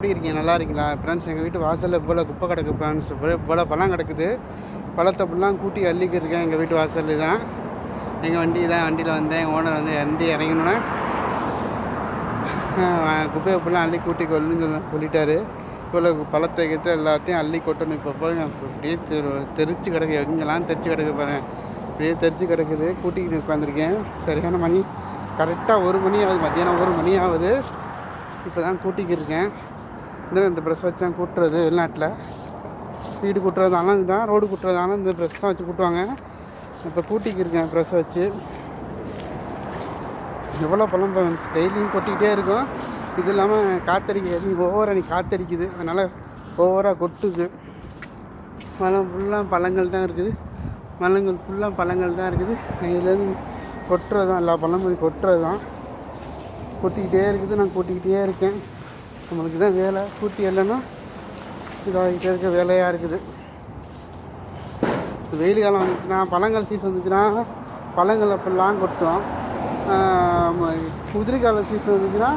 எப்படி இருக்கீங்க? நல்லா இருக்கீங்களா? ஃப்ரெண்ட்ஸ் எங்கள் வீட்டு வாசலில் இவ்வளோ குப்பை கிடக்கு ஃப்ரெண்ட்ஸ் இவ்வளோ பழம் கிடக்குது. பழத்தை ஃபுல்லாக கூட்டி அள்ளிக்கிருக்கேன் எங்கள் வீட்டு வாசலில் தான் எங்கள் வண்டி தான் வண்டியில் வந்தேன். ஓனர் வந்து வண்டி இறங்கினோன்னே. குப்பையை ஃபுல்லாக அள்ளி கூட்டி கொள்ளுன்னு சொல்ல சொல்லிட்டாரு. இவ்வளோ பழத்தை கிட்ட எல்லாத்தையும் அள்ளி கொட்டணும். இப்போ பாருங்க அப்படியே தெரு தெரிச்சு கிடக்கு. எங்கெல்லாம் தெரிச்சு கிடக்கு பாருங்க. அப்படியே தெரிச்சு கிடக்குது. கூட்டிக்கிட்டு உட்காந்துருக்கேன் சரியான மணி. கரெக்டாக ஒரு மணி ஆகுது. மத்தியானம் ஒரு மணி ஆகுது. இப்போ தான் கூட்டிக்கிருக்கேன் இந்த இந்த ப்ரெஸ் வச்சு தான் கூட்டுறது வெளிநாட்டில். வீடு கூட்டுறதாலும் இதுதான் ரோடு கூட்டுறதாலும் இந்த ப்ரெஸ் தான் வச்சு கூட்டுவாங்க. இப்போ கூட்டிக்கிருக்கேன் ப்ரெஸ் வச்சு. எவ்வளோ பழம் டெய்லியும் கொட்டிக்கிட்டே இருக்கும். இது இல்லாமல் காற்றடிக்க ஓவராக நீ காற்றடிக்குது அதனால் ஓவராக கொட்டுது. மலம் ஃபுல்லாக பழங்கள் தான் இருக்குது. பழங்கள் ஃபுல்லாக பழங்கள் தான் இருக்குது. இதுலேருந்து கொட்டுறது தான் எல்லா பழமும் கொட்டுறது தான் கொட்டிக்கிட்டே இருக்குது நான் கொட்டிக்கிட்டே இருக்கேன். நம்மளுக்கு தான் வேலை. கூட்டி இல்லைன்னா இதாகிட்டே இருக்க வேலையாக இருக்குது. வெயில் காலம் வந்துச்சுன்னா பழங்கள் சீசன் வந்துச்சுன்னா பழங்கள் அப்படிலாம் கொட்டும் குதிரை கால சீசன் வந்துச்சுன்னா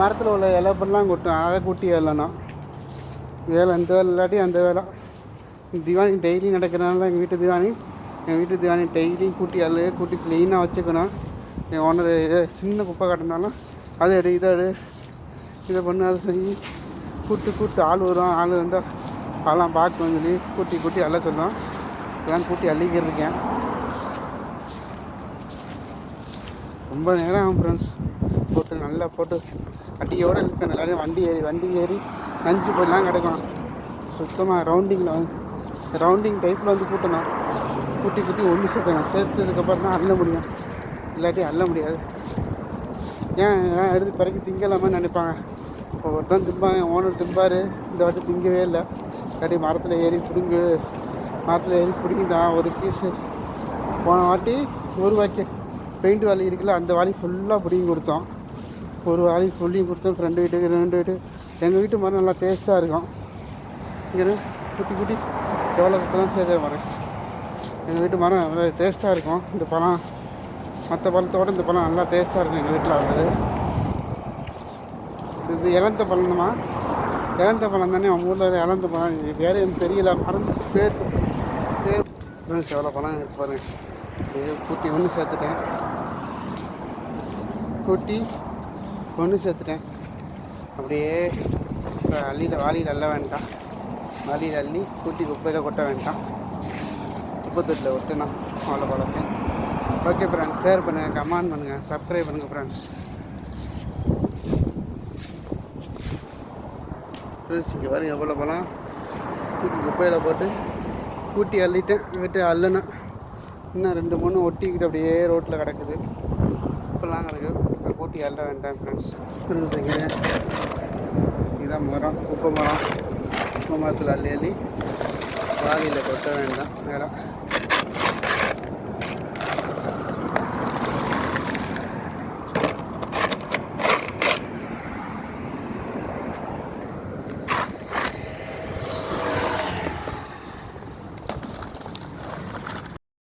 மரத்தில் உள்ள இலைப்பெல்லாம் கொட்டும் அதை கூட்டி எழணும் வேலை இந்த வேலை இல்லாட்டி அந்த வேலை. திவானி டெய்லி நடக்கிறனால எங்கள் வீட்டு திவானி எங்கள் வீட்டு திவானி டெய்லி கூட்டி அள்ளு கூட்டி க்ளீனாக வச்சுக்கணும். என் ஓனர் சின்ன குப்பை கட்டினாலும் அதை எடு இதை எடு. இதை பண்ணு அதை செஞ்சு கூட்டு கூட்டு ஆள் வரும். ஆள் வந்தால் அதெல்லாம் பார்க்கணும்னு சொல்லி கூட்டி கூட்டி அள்ள சொல்லுவோம். இதான் கூட்டி அள்ளிக்கிட்டு இருக்கேன் ரொம்ப நேரம் ஆகும் ஃப்ரெண்ட்ஸ் போட்டு நல்லா போட்டு வண்டியோடு இருக்கேன் எல்லாரையும் வண்டி ஏறி வண்டி ஏறி நஞ்சு போயெல்லாம் கிடக்கும். சுத்தமாக ரவுண்டிங்கில் வந்து ரவுண்டிங் டைப்பில் வந்து கூட்டணும். கூட்டி கூட்டி ஒன்று சேர்த்தணும். சேர்த்ததுக்கப்புறம் தான் அள்ள முடியும். இல்லாட்டி அள்ள முடியாது. ஏன் ஏன் எடுத்து பிறகு திங்கலாமான்னு நினைப்பாங்க. ஒவ்வொருத்தன் திம்பாங்க ஓனர் திம்பார் இந்த வாட்டி திங்கவே இல்லை. இல்லாட்டி மரத்தில் ஏறி பிடுங்கு மரத்தில் ஏறி பிடுங்கிதான் ஒரு பீஸு போன வாட்டி ஒரு வாட்டி பெயிண்ட் வாலி இருக்குல்ல அந்த வாலி ஃபுல்லாக பிடிங்கி கொடுத்தோம். ஒரு வாலி ஃபுல்லையும் கொடுத்தோம் ஃப்ரெண்டு வீட்டுக்கு ரெண்டு வீட்டு. எங்கள் வீட்டு மரம் நல்லா டேஸ்ட்டாக இருக்கும். இங்கே குட்டி குட்டி. எவ்வளோ தான் சேர்த்து மரம் எங்கள் வீட்டு மரம் நல்லா டேஸ்ட்டாக இருக்கும். இந்த பழம் மற்ற பழத்தோட இந்த பழம் நல்லா டேஸ்ட்டாக இருக்கும் எங்கள் வீட்டில் வந்தது இது இளந்த பழம்மா? இளந்த பழம் தானே அவங்க ஊரில் இளந்த பழம் வேறு எனக்கு தெரியல மறந்து பேர் பேர் எவ்வளோ பழம் இருக்கு பாருங்க. இது கூட்டி ஒன்று சேர்த்துட்டேன். கூட்டி ஒன்று சேர்த்துட்டேன். அப்படியே இப்போ அள்ளியில் வாளியில் அள்ள வேண்டாம். வாளியில் அள்ளி கூட்டி குப்பையில் கொட்ட வேண்டாம். குப்பத்தொட்டில் ஒட்டுனா அவ்வளோ பழக்கம் ஓகே ஃப்ரெண்ட்ஸ் ஷேர் பண்ணுங்கள் கமெண்ட் பண்ணுங்கள் சப்ஸ்கிரைப் பண்ணுங்கள் ஃப்ரெண்ட்ஸ் ஃப்ரெண்ட்ஸ் இங்கே பாருங்க எவ்வளோ பழம்? தூக்கி குப்பையில் போட்டு கூட்டி அள்ளிட்டேன் விட்டு அள்ளணும். இன்னும் ரெண்டு மூணு ஒட்டிக்கிட்டு அப்படியே ரோட்டில் கிடக்குது. இப்போல்லாம் கிடக்குது இப்போ கூட்டி அள்ள வேண்டாம் ஃப்ரெண்ட்ஸ் ஃப்ரெண்ட்ஸ் இங்கே இதுதான் மரம் குப்பை மரம். குப்பை மரத்தில் அள்ளி அள்ளி வாளியில் கொட்ட வேண்டாம். வேறு